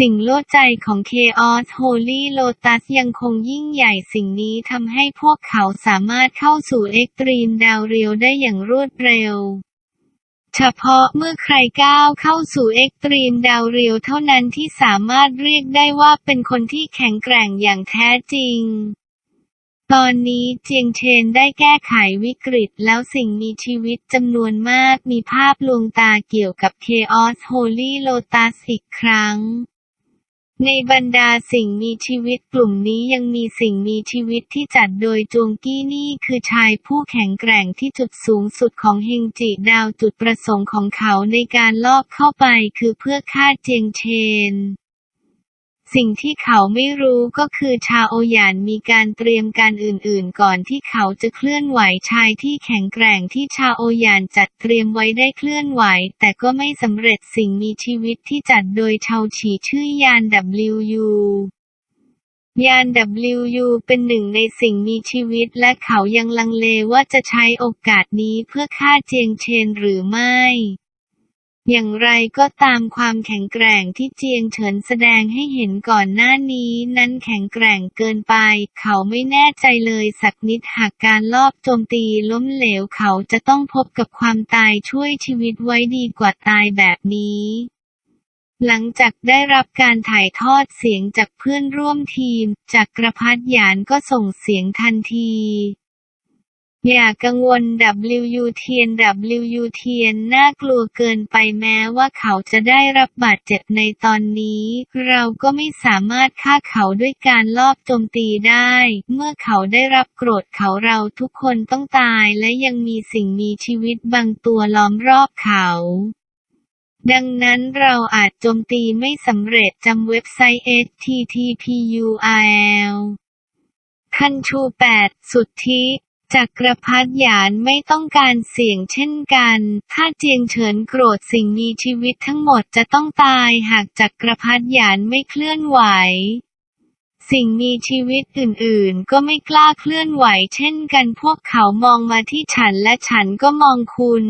สิ่งโลดใจของ Chaos Holy Lotus ยังคงยิ่งใหญ่สิ่งนี้ทำให้พวกเขาสามารถเข้าสู่เอ็กตรีมดาวเรียวได้อย่างรวดเร็ว เฉพาะเมื่อใครก้าวเข้าสู่เอ็กตรีมดาวเรียวเท่านั้นที่สามารถเรียกได้ว่าเป็นคนที่แข็งแกร่งอย่างแท้จริงตอนนี้เจียงเชนได้แก้ไขวิกฤตแล้วสิ่งมีชีวิตจำนวนมากมีภาพลวงตาเกี่ยวกับ Chaos Holy Lotus อีกครั้ง ในบรรดาสิ่งมีชีวิตกลุ่มนี้ยังมีสิ่งมีชีวิตที่จัดโดยจวงกี้นี่คือชายผู้แข็งแกร่งที่จุดสูงสุดของเฮงจิดาวจุดประสงค์ของเขาในการลอบเข้าไปคือเพื่อฆ่าเจียงเชน สิ่งที่เขาไม่รู้ก็คือชาโอหยานมีการเตรียมการอื่นๆ ก่อนที่เขาจะเคลื่อนไหวชายที่แข็งแกร่งที่ชาโอหยานจัดเตรียมไว้ได้เคลื่อนไหว แต่ก็ไม่สำเร็จสิ่งมีชีวิตที่จัดโดยชาวฉีชื่อยาน WU ยาน WU เป็นหนึ่งในสิ่งมีชีวิตและเขายังลังเลว่าจะใช้โอกาสนี้เพื่อฆ่าเจียงเชนหรือไม่ อย่างไรก็ตามความแข็งแกร่งที่เจียงเฉินแสดงให้เห็นก่อนหน้านี้นั้นแข็งแกร่งเกินไป เขาไม่แน่ใจเลยสักนิดหากการลอบโจมตีล้มเหลวเขาจะต้องพบกับความตายช่วยชีวิตไว้ดีกว่าตายแบบนี้หลังจากได้รับการถ่ายทอดเสียงจากเพื่อนร่วมทีม จากกระพัดหยานก็ส่งเสียงทันที อย่ากังวล WU เทียน WU เทียนน่ากลัวเกินไปแม้ว่าเขาจะได้รับบาดเจ็บในตอนนี้ เราก็ไม่สามารถฆ่าเขาด้วยการลอบโจมตีได้ เมื่อเขาได้รับโกรธเขาเราทุกคนต้องตายและยังมีสิ่งมีชีวิตบางตัวล้อมรอบเขาดังนั้นเราอาจโจมตีไม่สำเร็จจำเว็บไซต์ http://url คันชู 8 สุทธิ จักรพรรดิหยานไม่ต้องการเสี่ยงเช่นกัน ถ้าเจียงเฉินโกรธสิ่งมีชีวิตทั้งหมดจะต้องตายหากจักรพรรดิหยานไม่เคลื่อนไหว สิ่งมีชีวิตอื่นๆ ก็ไม่กล้าเคลื่อนไหวเช่นกันพวกเขามองมาที่ฉันและฉันก็มองคุณ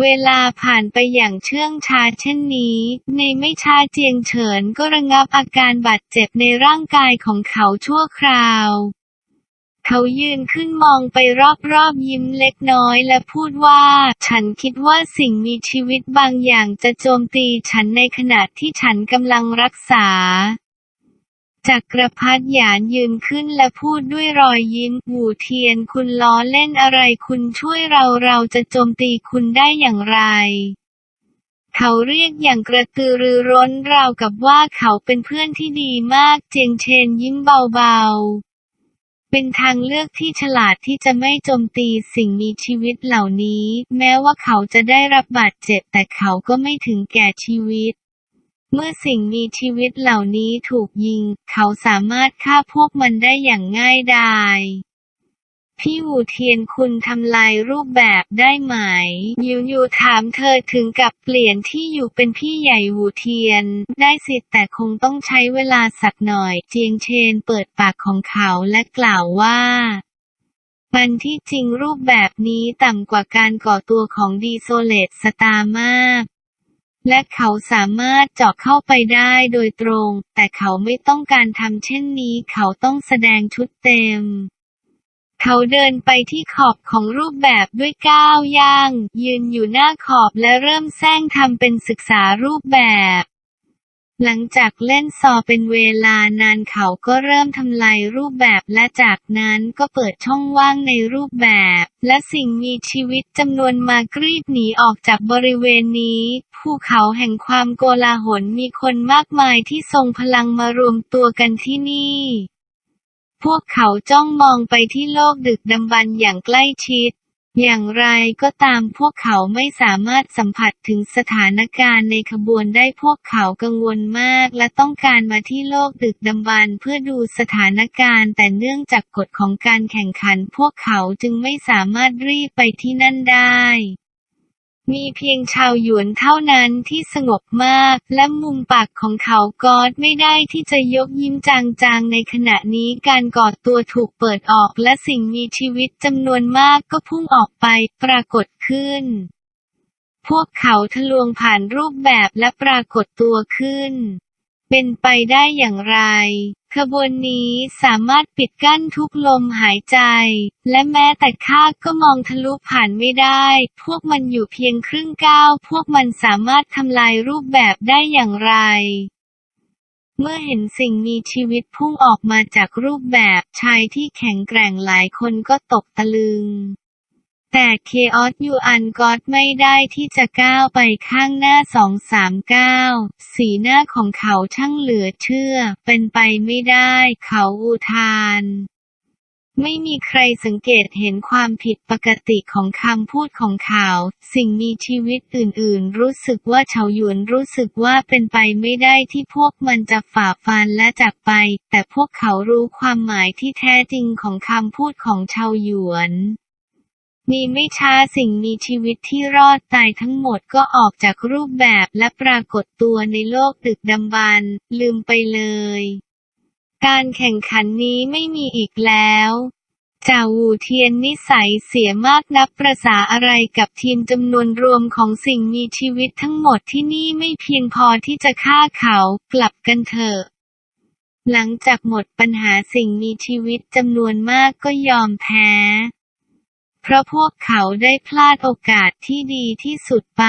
เวลาผ่านไปอย่างเชื่องช้าเช่นนี้ ในไม่ช้าเจียงเฉินก็ระงับอาการบาดเจ็บในร่างกายของเขาชั่วคราว เขายืนขึ้นมองไปรอบๆยิ้มเล็กน้อยและพูดว่า ฉันคิดว่าสิ่งมีชีวิตบางอย่างจะโจมตีฉันในขณะที่ฉันกำลังรักษาจักรพรรดิหยานยืนขึ้นและพูดด้วยรอยยิ้ม หูเทียนคุณล้อเล่นอะไรคุณช่วยเราเราจะโจมตีคุณได้อย่างไร เขาเรียกอย่างกระตือรือร้นราวกับว่าเขาเป็นเพื่อนที่ดีมาก เจียงเชนยิ้มเบาๆ เป็นทางเลือกที่ฉลาดที่จะไม่โจมตีสิ่งมีชีวิตเหล่านี้ แม้ว่าเขาจะได้รับบาดเจ็บแต่เขาก็ไม่ถึงแก่ชีวิตเมื่อสิ่งมีชีวิตเหล่านี้ถูกยิง เขาสามารถฆ่าพวกมันได้อย่างง่ายดาย พี่หูเทียนคุณทำลายรูปแบบได้ไหม ยูยูถามเธอถึงกับเปลี่ยนที่อยู่เป็นพี่ใหญ่หูเทียน ได้สิแต่คงต้องใช้เวลาสักหน่อย เจียงเชนเปิดปากของเขาและกล่าวว่ามันที่จริงรูปแบบนี้ต่ำกว่าการก่อตัวของดีโซเลตสตาร์มากและเขาสามารถเจาะเข้าไปได้โดยตรง แต่เขาไม่ต้องการทำเช่นนี้ เขาต้องแสดงชุดเต็ม เขาเดินไปที่ขอบของรูปแบบด้วยก้าวย่าง ยืนอยู่หน้าขอบและเริ่มแซงทำเป็นศึกษารูปแบบ หลังจากเล่นซอเป็นเวลานานเขาก็เริ่มทำลายรูปแบบและจากนั้นก็เปิดช่องว่างในรูปแบบ และสิ่งมีชีวิตจำนวนมากรีบหนีออกจากบริเวณนี้ ภูเขาแห่งความโกลาหลมีคนมากมายที่ทรงพลังมารวมตัวกันที่นี่ พวกเขาจ้องมองไปที่โลกดึกดำบรรพ์อย่างใกล้ชิด อย่างไรก็ตามพวกเขาไม่สามารถสัมผัสถึงสถานการณ์ในขบวนได้พวกเขากังวลมากและต้องการมาที่โลกดึกดำบรรพ์เพื่อดูสถานการณ์ แต่เนื่องจากกฎของการแข่งขัน พวกเขาจึงไม่สามารถรีบไปที่นั่นได้ มีเพียงชาวหยวนเท่านั้นที่สงบมาก และมุมปากของเขากอดไม่ได้ที่จะยกยิ้มจางๆ ในขณะนี้การกอดตัวถูกเปิดออกและสิ่งมีชีวิตจำนวนมากก็พุ่งออกไปปรากฏขึ้น พวกเขาทะลวงผ่านรูปแบบและปรากฏตัวขึ้น เป็นไปได้อย่างไร ขบวนนี้สามารถปิดกั้นทุกลมหายใจ และแม้แต่ข้าก็มองทะลุผ่านไม่ได้ พวกมันอยู่เพียงครึ่งก้าว พวกมันสามารถทำลายรูปแบบได้อย่างไรเมื่อเห็นสิ่งมีชีวิตพุ่งออกมาจากรูปแบบชายที่แข็งแกร่งหลายคนก็ตกตะลึง แต่เคออสยูอันกอดไม่ได้ที่จะก้าวไปข้างหน้าสองสามก้าวสีหน้าของเขาช่างเหลือเชื่อ เป็นไปไม่ได้ เขาอุทาน ไม่มีใครสังเกตเห็นความผิดปกติของคำพูดของเขา สิ่งมีชีวิตอื่นๆ รู้สึกว่าเฉาหยวนรู้สึกว่าเป็นไปไม่ได้ที่พวกมันจะฝ่าฟันและจากไป แต่พวกเขารู้ความหมายที่แท้จริงของคำพูดของเฉาหยวน มีไม่ช้าสิ่งมีชีวิตที่รอดตายทั้งหมดก็ออกจากรูปแบบและปรากฏตัวในโลกดึกดำบรรลืมไปเลย การแข่งขันนี้ไม่มีอีกแล้วจ่าวูเทียนนิสัยเสียมากนับประษาอะไรกับทีมจำนวนรวมของสิ่งมีชีวิตทั้งหมดที่นี่ไม่เพียงพอที่จะฆ่าเขากลับกันเถอะ หลังจากหมดปัญหาสิ่งมีชีวิตจำนวนมากก็ยอมแพ้ เพราะพวกเขาได้พลาดโอกาสที่ดีที่สุดไป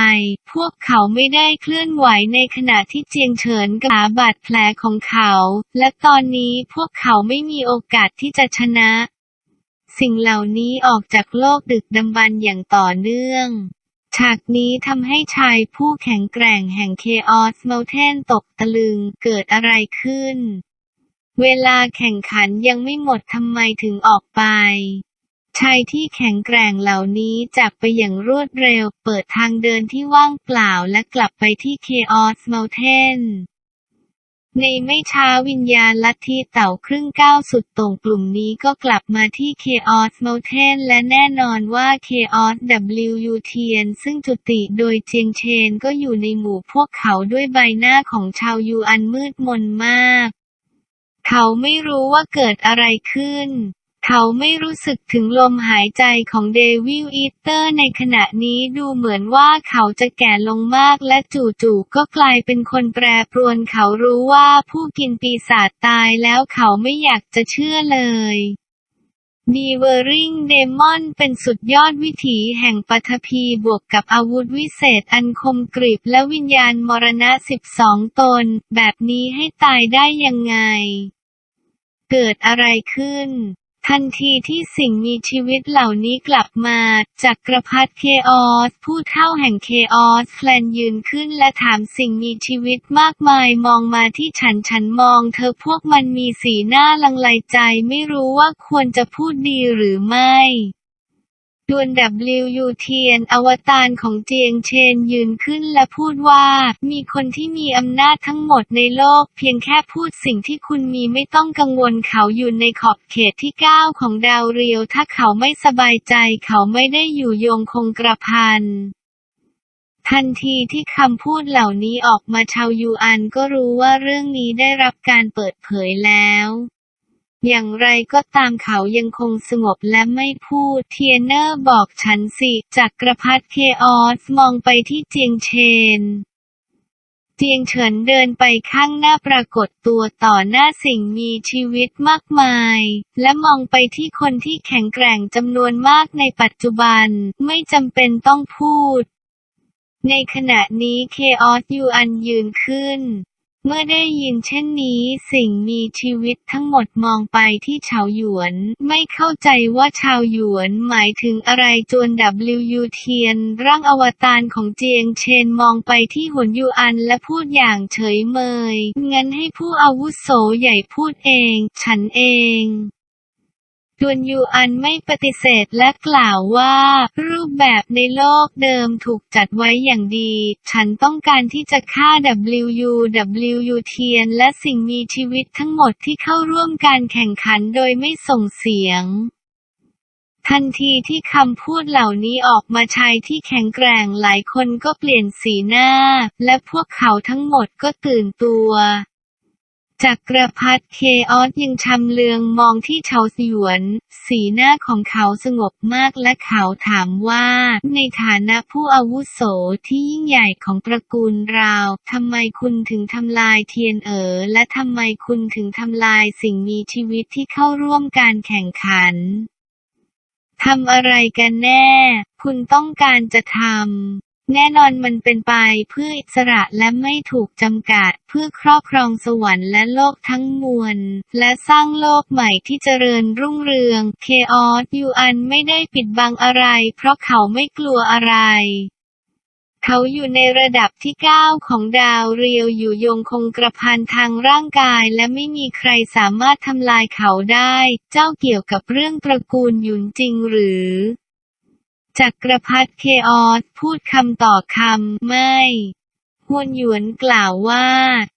พวกเขาไม่ได้เคลื่อนไหวในขณะที่เจียงเฉินกาบาดแผลของเขา และตอนนี้พวกเขาไม่มีโอกาสที่จะชนะ สิ่งเหล่านี้ออกจากโลกดึกดำบรรพ์อย่างต่อเนื่องฉากนี้ทำให้ชายผู้แข็งแกร่งแห่งเคออสเมลเทนตกตะลึงเกิดอะไรขึ้น เวลาแข่งขันยังไม่หมดทำไมถึงออกไป ชายที่แข็งแกร่งเหล่านี้จากไปอย่างรวดเร็ว เปิดทางเดินที่ว่างเปล่าและกลับไปที่เคออสเมลเทนในไม่ช้าวิญญาณลัทธิเต่าครึ่งก้าวสุดต่งกลุ่มนี้ก็กลับมาที่ Chaos Mountain และแน่นอนว่า Chaos W เทียนซึ่งจุติโดยเจียงเชนก็อยู่ในหมู่พวกเขาด้วยใบหน้าของชาวยูอันมืดมนมาก เขาไม่รู้ว่าเกิดอะไรขึ้น เขาไม่รู้สึกถึงลมหายใจของเดวิลอีเตอร์ในขณะนี้ดูเหมือนว่าเขาจะแก่ลงมากและจู่ๆก็กลายเป็นคนแปรปรวนเขารู้ว่าผู้กินปีศาจตายแล้วเขาไม่อยากจะเชื่อเลยดีเวอริงเดมอนเป็นสุดยอดวิถีแห่งปฐพีบวกกับอาวุธวิเศษอันคมกริบและวิญญาณมรณะ 12 ตน แบบนี้ให้ตายได้ยังไง เกิดอะไรขึ้น ทันทีที่สิ่งมีชีวิตเหล่านี้กลับมา จักรพรรดิเคออส ผู้เท่าแห่งเคออสแฟลนยืนขึ้นและถามสิ่งมีชีวิตมากมายมองมาที่ฉันฉันมอง เธอพวกมันมีสีหน้าลังไลใจไม่รู้ว่าควรจะพูดดีหรือไม่ ดวน W เทียน อวตารของเจียงเชนยืนขึ้นและพูดว่า มีคนที่มีอำนาจทั้งหมดในโลก เพียงแค่พูดสิ่งที่คุณมีไม่ต้องกังวลเขาอยู่ในขอบเขตที่ 9 ของดาวเรียว ถ้าเขาไม่สบายใจเขาไม่ได้อยู่โยงคงกระพันทันทีที่คำพูดเหล่านี้ออกมาชาวยูอันก็รู้ว่าเรื่องนี้ได้รับการเปิดเผยแล้ว อย่างไรก็ตามเขายังคงสงบและไม่พูด เทียเนอร์บอกฉันสิจักรพรรดิเคออสมองไปที่เจียงเชน เจียงเฉินเดินไปข้างหน้าปรากฏตัวต่อหน้าสิ่งมีชีวิตมากมาย และมองไปที่คนที่แข็งแกร่งจำนวนมากในปัจจุบัน ไม่จำเป็นต้องพูด ในขณะนี้เคออสยูอันยืนขึ้น เมื่อได้ยินเช่นนี้สิ่งมีชีวิตทั้งหมดมองไปที่ชาวหยวน ไม่เข้าใจว่าชาวหยวนหมายถึงอะไรจวน W เทียน ร่างอวตารของเจียงเชนมองไปที่หุนยูอันและพูดอย่างเฉยเมย งั้นให้ผู้อาวุโสใหญ่พูดเอง ฉันเอง ดวนยูอันไม่ปฏิเสธและกล่าวว่า รูปแบบในโลกเดิมถูกจัดไว้อย่างดี ฉันต้องการที่จะฆ่า WU WU เทียนและสิ่งมีชีวิตทั้งหมดที่เข้าร่วมการแข่งขันโดยไม่ส่งเสียงทันทีที่คำพูดเหล่านี้ออกมาชายที่แข็งแกร่งหลายคนก็เปลี่ยนสีหน้า และพวกเขาทั้งหมดก็ตื่นตัว จักรพรรดิเคออสยังชำเลืองมองที่เฉาสยวน สีหน้าของเขาสงบมากและเขาถามว่า ในฐานะผู้อาวุโสที่ยิ่งใหญ่ของตระกูลเราทำไมคุณถึงทำลายเทียนเอ๋อและทำไมคุณถึงทำลายสิ่งมีชีวิตที่เข้าร่วมการแข่งขันทำอะไรกันแน่ คุณต้องการจะทำ แน่นอนมันเป็นไปเพื่ออิสระและไม่ถูกจำกัด เพื่อครอบครองสวรรค์และโลกทั้งมวล และสร้างโลกใหม่ที่เจริญรุ่งเรืองเคออสยูอันไม่ได้ปิดบังอะไร เพราะเขาไม่กลัวอะไรเขาอยู่ในระดับที่ 9 ของดาวเรียวอยู่ยงคงกระพันทางร่างกายและไม่มีใครสามารถทำลายเขาได้ เจ้าเกี่ยวกับเรื่องตระกูลหยุนจริงหรือ จักรพรรดิเคออสพูดคำต่อคำ ไม่ฮวนหยวนกล่าวว่า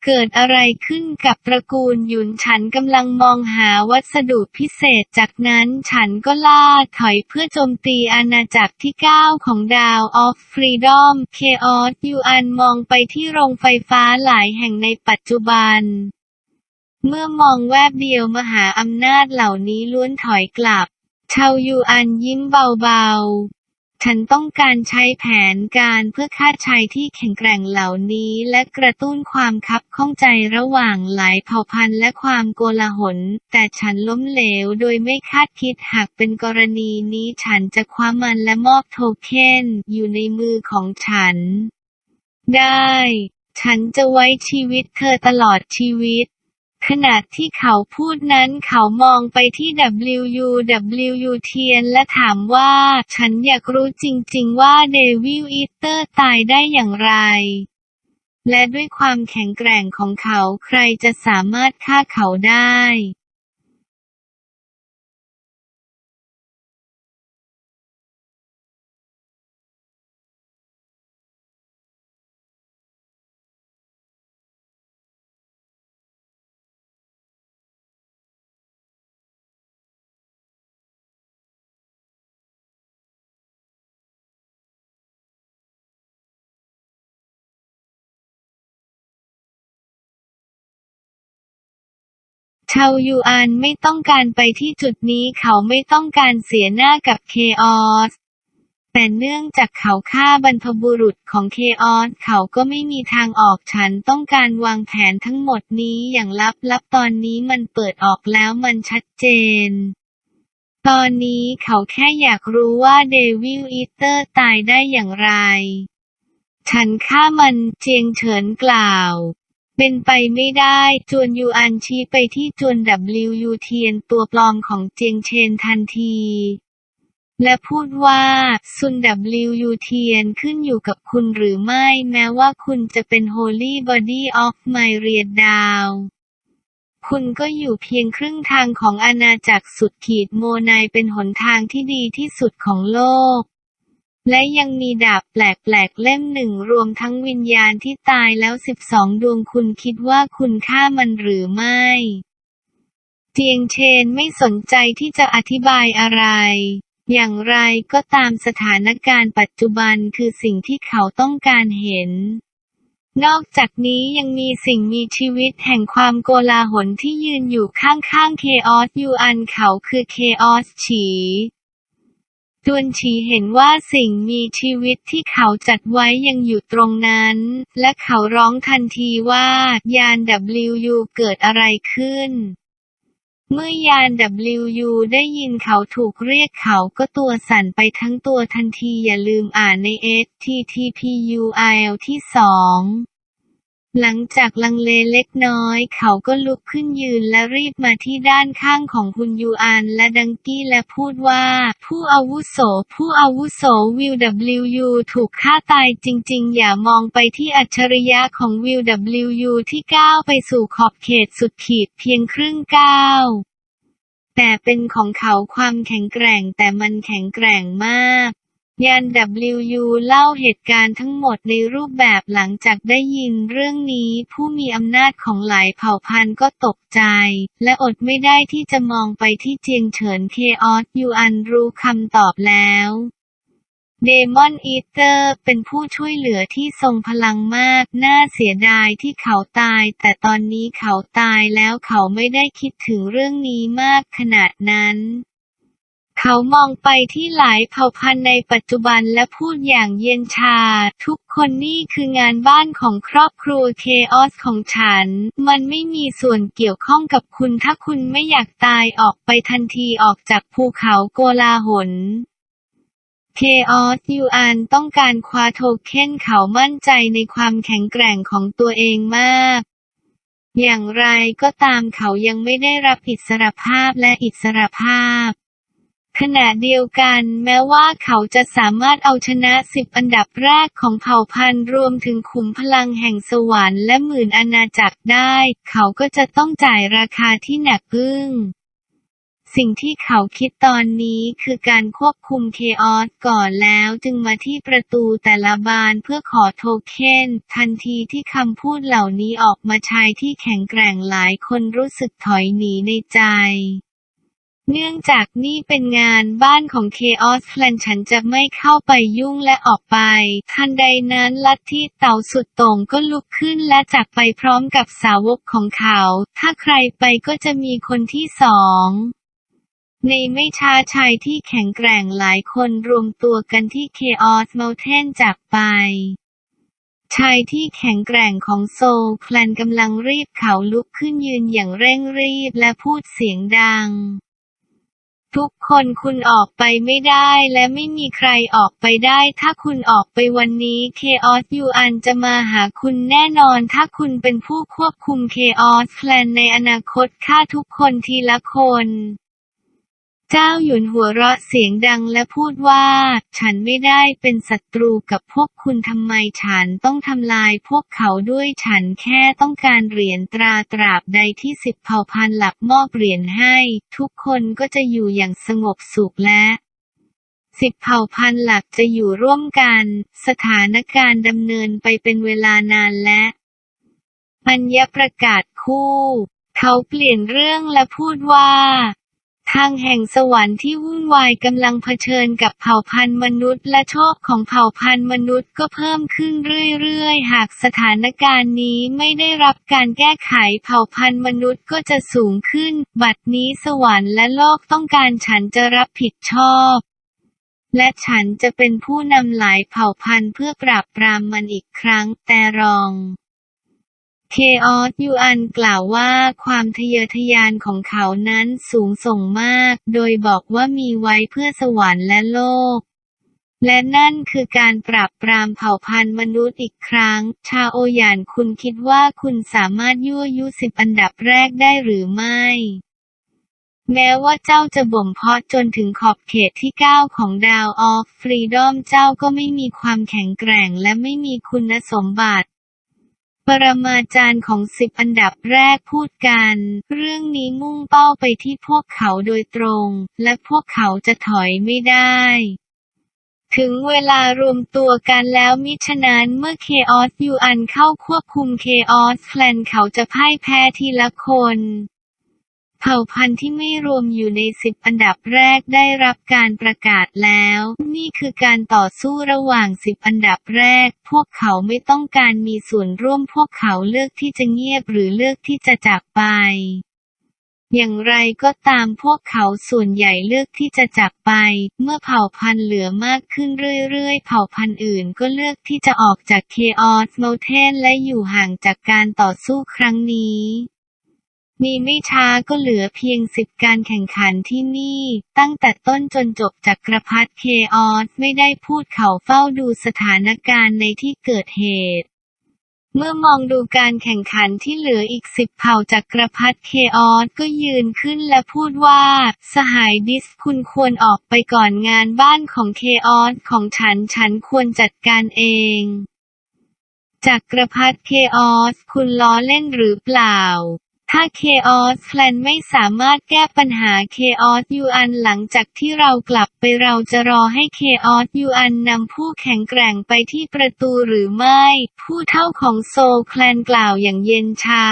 เกิดอะไรขึ้นกับตระกูลหยุนฉันกำลังมองหาวัสดุพิเศษจากนั้นฉันก็ล่าถอยเพื่อโจมตีอาณาจักรที่ 9 ของดาวออฟฟรีดอมเคออสยูอันมองไปที่โรงไฟฟ้าหลายแห่งในปัจจุบัน เมื่อมองแวบเดียวมหาอำนาจเหล่านี้ล้วนถอยกลับชาวยูอันยิ้มเบาๆ ฉันต้องการใช้แผนการเพื่อฆ่าชัยที่แข็งแกร่งเหล่านี้และกระตุ้นความคับข้องใจระหว่างหลายเผ่าพันธุ์และความโกลาหล แต่ฉันล้มเหลวโดยไม่คาดคิดหากเป็นกรณีนี้ฉันจะคว้ามันและมอบโทเค็นอยู่ในมือของฉัน ได้ ฉันจะไว้ชีวิตเธอตลอดชีวิต ขณะที่เขาพูดนั้นเขามองไปที่ WU WU เทียนและถามว่า ฉันอยากรู้จริงๆว่าเดวิลอีเตอร์ตายได้อย่างไร และด้วยความแข็งแกร่งของเขาใครจะสามารถฆ่าเขาได้ ชาวยูอานไม่ต้องการไปที่จุดนี้เขาไม่ต้องการเสียหน้ากับเคออสแต่เนื่องจากเขาฆ่าบรรพบุรุษของเคออสเขาก็ไม่มีทางออกฉันต้องการวางแผนทั้งหมดนี้อย่างลับๆตอนนี้มันเปิดออกแล้วมันชัดเจน ตอนนี้เขาแค่อยากรู้ว่าเดวิลอีเตอร์ตายได้อย่างไร ฉันฆ่ามันเจียงเฉินกล่าว เป็นไปไม่ได้ จวนยูอันชี้ไปที่จวนดับลิวยูเทียนตัวปลอมของเจียงเชนทันที และพูดว่าซุนดับลิวยูเทียนขึ้นอยู่กับคุณหรือไม่ แม้ว่าคุณจะเป็น Holy Body of My r e a ดาวคุณก็อยู่เพียงครึ่งทางของอาณาจักรสุดขีดโมนายเป็นหนทางที่ดีที่สุดของโลก และยังมีดาบแปลกๆเล่มหนึ่งรวมทั้งวิญญาณที่ตายแล้วสิบสองดวงคุณคิดว่าคุณฆ่ามันหรือไม่ เจียงเชนไม่สนใจที่จะอธิบายอะไร อย่างไรก็ตามสถานการณ์ปัจจุบันคือสิ่งที่เขาต้องการเห็น นอกจากนี้ยังมีสิ่งมีชีวิตแห่งความโกลาหลที่ยืนอยู่ข้างๆเคออสยูอันเขาคือเคออสฉี จวนฉีเห็นว่าสิ่งมีชีวิตที่เขาจัดไว้ยังอยู่ตรงนั้น และเขาร้องทันทีว่ายาน WU เกิดอะไรขึ้น เมื่อยาน WU ได้ยินเขาถูกเรียกเขาก็ตัวสั่นไปทั้งตัวทันทีอย่าลืมอ่านใน STTPUIL ที่สอง หลังจากลังเลเล็กน้อย เขาก็ลุกขึ้นยืนและรีบมาที่ด้านข้างของคุณยูอานและดังกี้และพูดว่า ผู้อาวุโส ผู้อาวุโสวิว WU ถูกฆ่าตายจริง ๆ อย่ามองไปที่อัจฉริยะของวิว WU ที่ก้าวไปสู่ขอบเขตสุดขีดเพียงครึ่งก้าวแต่เป็นของเขาความแข็งแกร่งแต่มันแข็งแกร่งมาก ยาน WU เล่าเหตุการณ์ทั้งหมดในรูปแบบหลังจากได้ยินเรื่องนี้ผู้มีอำนาจของหลายเผ่าพันธุ์ก็ตกใจ และอดไม่ได้ที่จะมองไปที่เจียงเฉินเคออสยูอันรู้คำตอบแล้วเดมอนอีเตอร์เป็นผู้ช่วยเหลือที่ทรงพลังมาก น่าเสียดายที่เขาตาย แต่ตอนนี้เขาตายแล้วเขาไม่ได้คิดถึงเรื่องนี้มากขนาดนั้น เขามองไปที่หลายเผ่าพันธุ์ในปัจจุบันและพูดอย่างเย็นชา ทุกคนนี่คืองานบ้านของครอบครัวเคออสของฉัน มันไม่มีส่วนเกี่ยวข้องกับคุณถ้าคุณไม่อยากตายออกไปทันทีออกจากภูเขาโกลาหลเคออสยูอันต้องการคว้าโทเค็นเขามั่นใจในความแข็งแกร่งของตัวเองมาก อย่างไรก็ตามเขายังไม่ได้รับอิสรภาพและอิสรภาพ ขณะเดียวกันแม้ว่าเขาจะสามารถเอาชนะสิบอันดับแรกของเผ่าพันธุ์รวมถึงขุมพลังแห่งสวรรค์และหมื่นอาณาจักรได้ เขาก็จะต้องจ่ายราคาที่หนักอึ้งสิ่งที่เขาคิดตอนนี้คือการควบคุมเคออสก่อนแล้วจึงมาที่ประตูแต่ละบานเพื่อขอโทเค็นทันทีที่คำพูดเหล่านี้ออกมาชายที่แข็งแกร่งหลายคนรู้สึกถอยหนีในใจ เนื่องจากนี่เป็นงานบ้านของเคออสแลนฉันจะไม่เข้าไปยุ่งและออกไป ทันใดนั้นลัทธิเต่าสุดโต่งก็ลุกขึ้นและจากไปพร้อมกับสาวกของเขา ถ้าใครไปก็จะมีคนที่สองในไม่ช้าชายที่แข็งแกร่งหลายคนรวมตัวกันที่เคออสเมลเทนจากไปชายที่แข็งแกร่งของโซลแคลนกำลังรีบเขาลุกขึ้นยืนอย่างเร่งรีบและพูดเสียงดัง ทุกคนคุณออกไปไม่ได้และไม่มีใครออกไปได้ ถ้าคุณออกไปวันนี้เคออสยูอันจะมาหาคุณแน่นอน ถ้าคุณเป็นผู้ควบคุมเคออสแคลนในอนาคตฆ่าทุกคนทีละคน เจ้าหยุนหัวเราะเสียงดังและพูดว่า ฉันไม่ได้เป็นศัตรูกับพวกคุณทำไมฉันต้องทำลายพวกเขาด้วยฉันแค่ต้องการเหรียญตราตราบใดที่สิบเผ่าพันธุ์หลักมอบเหรียญให้ ทุกคนก็จะอยู่อย่างสงบสุขและสิบเผ่าพันธุ์หลักจะอยู่ร่วมกัน สถานการณ์ดำเนินไปเป็นเวลานานและอัญญประกาศคู่ เขาเปลี่ยนเรื่องและพูดว่า ทางแห่งสวรรค์ที่วุ่นวายกำลังเผชิญกับเผ่าพันธุ์มนุษย์ และโชคของเผ่าพันธุ์มนุษย์ก็เพิ่มขึ้นเรื่อยๆ หากสถานการณ์นี้ไม่ได้รับการแก้ไขเผ่าพันธุ์มนุษย์ก็จะสูงขึ้น บัดนี้สวรรค์และโลกต้องการฉันจะรับผิดชอบและฉันจะเป็นผู้นำหลายเผ่าพันธุ์เพื่อปราบปรามมันอีกครั้งแต่รอง เคออสยูอันกล่าวว่าความทะเยอทะยานของเขานั้นสูงส่งมาก โดยบอกว่ามีไว้เพื่อสวรรค์และโลก และนั่นคือการปราบปรามเผ่าพันธุ์มนุษย์อีกครั้ง ชาโอหยานคุณคิดว่าคุณสามารถยั่วยุสิบอันดับแรกได้หรือไม่ แม้ว่าเจ้าจะบ่มเพาะจนถึงขอบเขตที่ 9 ของดาวออฟฟรีดอมเจ้าก็ไม่มีความแข็งแกร่งและไม่มีคุณสมบัติ ปรมาจารย์ของสิบอันดับแรกพูดกัน เรื่องนี้มุ่งเป้าไปที่พวกเขาโดยตรง และพวกเขาจะถอยไม่ได้ถึงเวลารวมตัวกันแล้วมิฉะนั้นเมื่อเคออสยูอันเข้าควบคุมเคออสแคลนเขาจะพ่ายแพ้ทีละคน เผ่าพันธุ์ที่ไม่รวมอยู่ในสิบอันดับแรกได้รับการประกาศแล้ว นี่คือการต่อสู้ระหว่างสิบอันดับแรก พวกเขาไม่ต้องการมีส่วนร่วมพวกเขาเลือกที่จะเงียบหรือเลือกที่จะจากไป อย่างไรก็ตามพวกเขาส่วนใหญ่เลือกที่จะจากไป เมื่อเผ่าพันธุ์เหลือมากขึ้นเรื่อยๆ เผ่าพันธุ์อื่นก็เลือกที่จะออกจากเคออสเมลเทนและอยู่ห่างจากการต่อสู้ครั้งนี้ มีไม่ช้าก็เหลือเพียงสิบการแข่งขันที่นี่ ตั้งแต่ต้นจนจบจากกรพัดเคออสไม่ได้พูดเขาเฝ้าดูสถานการณ์ในที่เกิดเหตุเมื่อมองดูการแข่งขันที่เหลืออีกสิบเผ่าจากกรพัดเคออสก็ยืนขึ้นและพูดว่า สหายดิสคุณควรออกไปก่อนงานบ้านของเคออสของฉันฉันควรจัดการเองจากกรพัดเคออสคุณล้อเล่นหรือเปล่า ถ้าเคออสแพลนไม่สามารถแก้ปัญหาเคออสยูอันหลังจากที่เรากลับไปเราจะรอให้เคออสยูอันนำผู้แข็งแกร่งไปที่ประตูหรือไม่ ผู้เท่าของโซแคลนกล่าวอย่างเย็นชา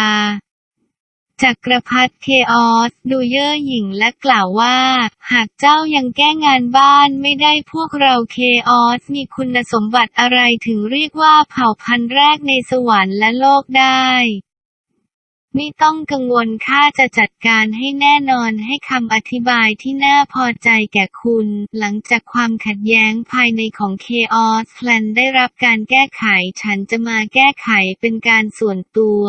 จักรพรรดิเคออสดูเย่อหยิ่งและกล่าวว่า หากเจ้ายังแก้งานบ้านไม่ได้พวกเราเคออสมีคุณสมบัติอะไรถึงเรียกว่าเผ่าพันธุ์แรกในสวรรค์และโลกได้ ไม่ต้องกังวลข้าจะจัดการให้แน่นอนให้คำอธิบายที่น่าพอใจแก่คุณ หลังจากความขัดแย้งภายในของ Chaos Clan ได้รับการแก้ไข ฉันจะมาแก้ไขเป็นการส่วนตัว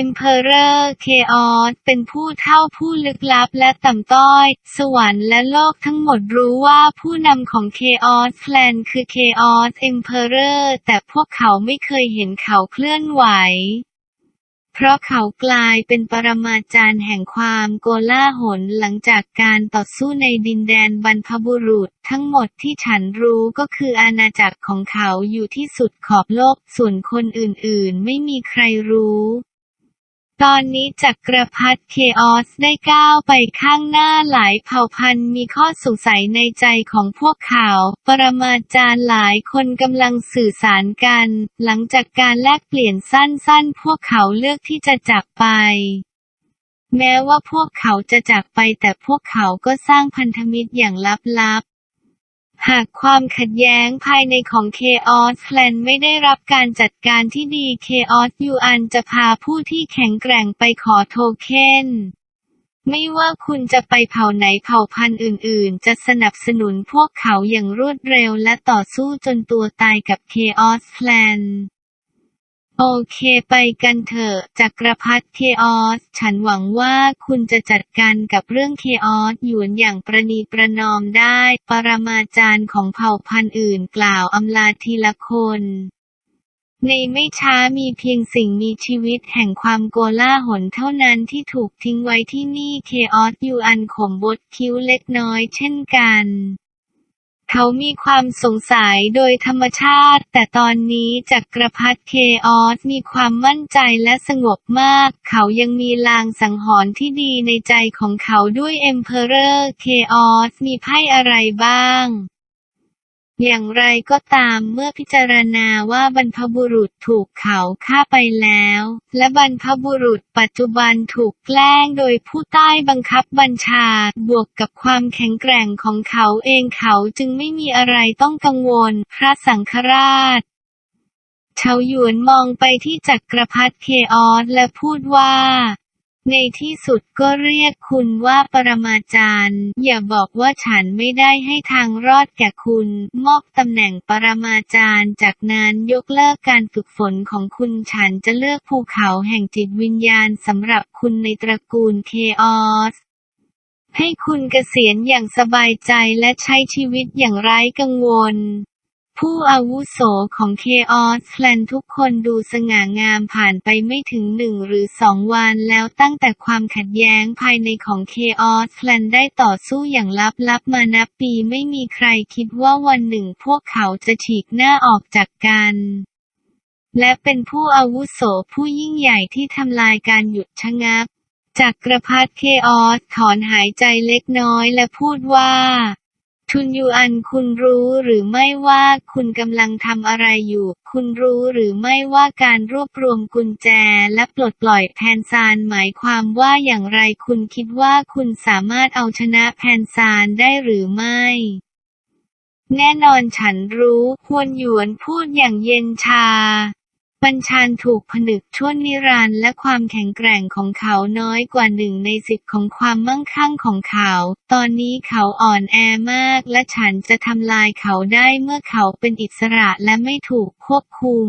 Emperor Chaos เป็นผู้เท่าผู้ลึกลับและต่ำต้อย สวรรค์และโลกทั้งหมดรู้ว่าผู้นำของ Chaos Clan คือ Chaos Emperor แต่พวกเขาไม่เคยเห็นเขาเคลื่อนไหว เพราะเขากลายเป็นปรมาจารย์แห่งความโกลาหลหลังจากการต่อสู้ในดินแดนบรรพบุรุษ ทั้งหมดที่ฉันรู้ก็คืออาณาจักรของเขาอยู่ที่สุดขอบโลก ส่วนคนอื่นๆ ไม่มีใครรู้ ตอนนี้จักรพรรดิเคออสได้ก้าวไปข้างหน้าหลายเผ่าพันธุ์มีข้อสงสัยในใจของพวกเขา ปรมาจารย์หลายคนกำลังสื่อสารกัน หลังจากการแลกเปลี่ยนสั้นๆ พวกเขาเลือกที่จะจากไป แม้ว่าพวกเขาจะจากไปแต่พวกเขาก็สร้างพันธมิตรอย่างลับๆ หากความขัดแย้งภายในของ Chaos Clan ไม่ได้รับการจัดการที่ดี Chaos Yuan จะพาผู้ที่แข็งแกร่งไปขอโทเค็นไม่ว่าคุณจะไปเผ่าไหนเผ่าพันธุ์อื่น ๆ จะสนับสนุนพวกเขาอย่างรวดเร็วและต่อสู้จนตัวตายกับ Chaos Clan โอเคไปกันเถอะจักรพรรดิเคออส ฉันหวังว่าคุณจะจัดการกับเรื่องเคออสหยวนอย่างประนีประนอมได้ ปรมาจารย์ของเผ่าพันธุ์อื่นกล่าวอำลาทีละคน ในไม่ช้ามีเพียงสิ่งมีชีวิตแห่งความโกลาหลเท่านั้นที่ถูกทิ้งไว้ที่นี่เคออสยูอันขมบดคิ้วเล็กน้อยเช่นกัน เขามีความสงสัยโดยธรรมชาติ แต่ตอนนี้จักรพรรดิเคออสมีความมั่นใจและสงบมาก เขายังมีลางสังหรณ์ที่ดีในใจของเขาด้วยเอ็มเพอเรอร์เคออสมีไพ่อะไรบ้าง อย่างไรก็ตามเมื่อพิจารณาว่าบรรพบุรุษถูกเขาฆ่าไปแล้ว และบรรพบุรุษปัจจุบันถูกแกล้งโดยผู้ใต้บังคับบัญชา บวกกับความแข็งแกร่งของเขาเองเขาจึงไม่มีอะไรต้องกังวล พระสังฆราชเฉาหยวนมองไปที่จักรพรรดิเคออสและพูดว่า ในที่สุดก็เรียกคุณว่าปรมาจารย์ อย่าบอกว่าฉันไม่ได้ให้ทางรอดแก่คุณ มอบตำแหน่งปรมาจารย์ จากนั้นยกเลิกการฝึกฝนของคุณฉันจะเลือกภูเขาแห่งจิตวิญญาณสำหรับคุณในตระกูลเคออสให้คุณเกษียณอย่างสบายใจและใช้ชีวิตอย่างไร้กังวล ผู้อาวุโสของ Chaos Clan ทุกคนดูสง่างามผ่านไปไม่ถึงหนึ่งหรือสองวันแล้วตั้งแต่ความขัดแย้งภายในของ Chaos Clan ได้ต่อสู้อย่างลับๆมานับปีไม่มีใครคิดว่าวันหนึ่งพวกเขาจะฉีกหน้าออกจากกันและเป็นผู้อาวุโสผู้ยิ่งใหญ่ที่ทำลายการหยุดชะงักจักกระพรรดิเคออสถอนหายใจเล็กน้อยและพูดว่า ทุนยูอันคุณรู้หรือไม่ว่าคุณกำลังทำอะไรอยู่ คุณรู้หรือไม่ว่าการรวบรวมกุญแจและปลดปล่อยแพนซานหมายความว่าอย่างไรคุณคิดว่าคุณสามารถเอาชนะแพนซานได้หรือไม่แน่นอนฉันรู้ฮวนหยวนพูดอย่างเย็นชา บัญชานถูกผนึกชั่วนิรันดร์และความแข็งแกร่งของเขาน้อยกว่าหนึ่งในสิบของความมั่งคั่งของเขา ตอนนี้เขาอ่อนแอมากและฉันจะทำลายเขาได้เมื่อเขาเป็นอิสระและไม่ถูกควบคุม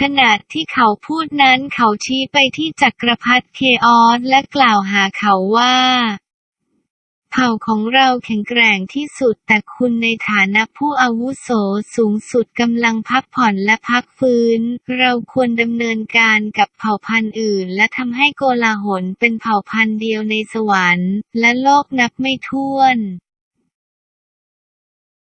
ขณะที่เขาพูดนั้นเขาชี้ไปที่จักรพรรดิเคออสและกล่าวหาเขาว่า เผ่าของเราแข็งแกร่งที่สุด แต่คุณในฐานะผู้อาวุโสสูงสุดกำลังพักผ่อนและพักฟื้น เราควรดำเนินการกับเผ่าพันธุ์อื่น และทำให้โกลาหลเป็นเผ่าพันธุ์เดียวในสวรรค์ และโลกนับไม่ถ้วน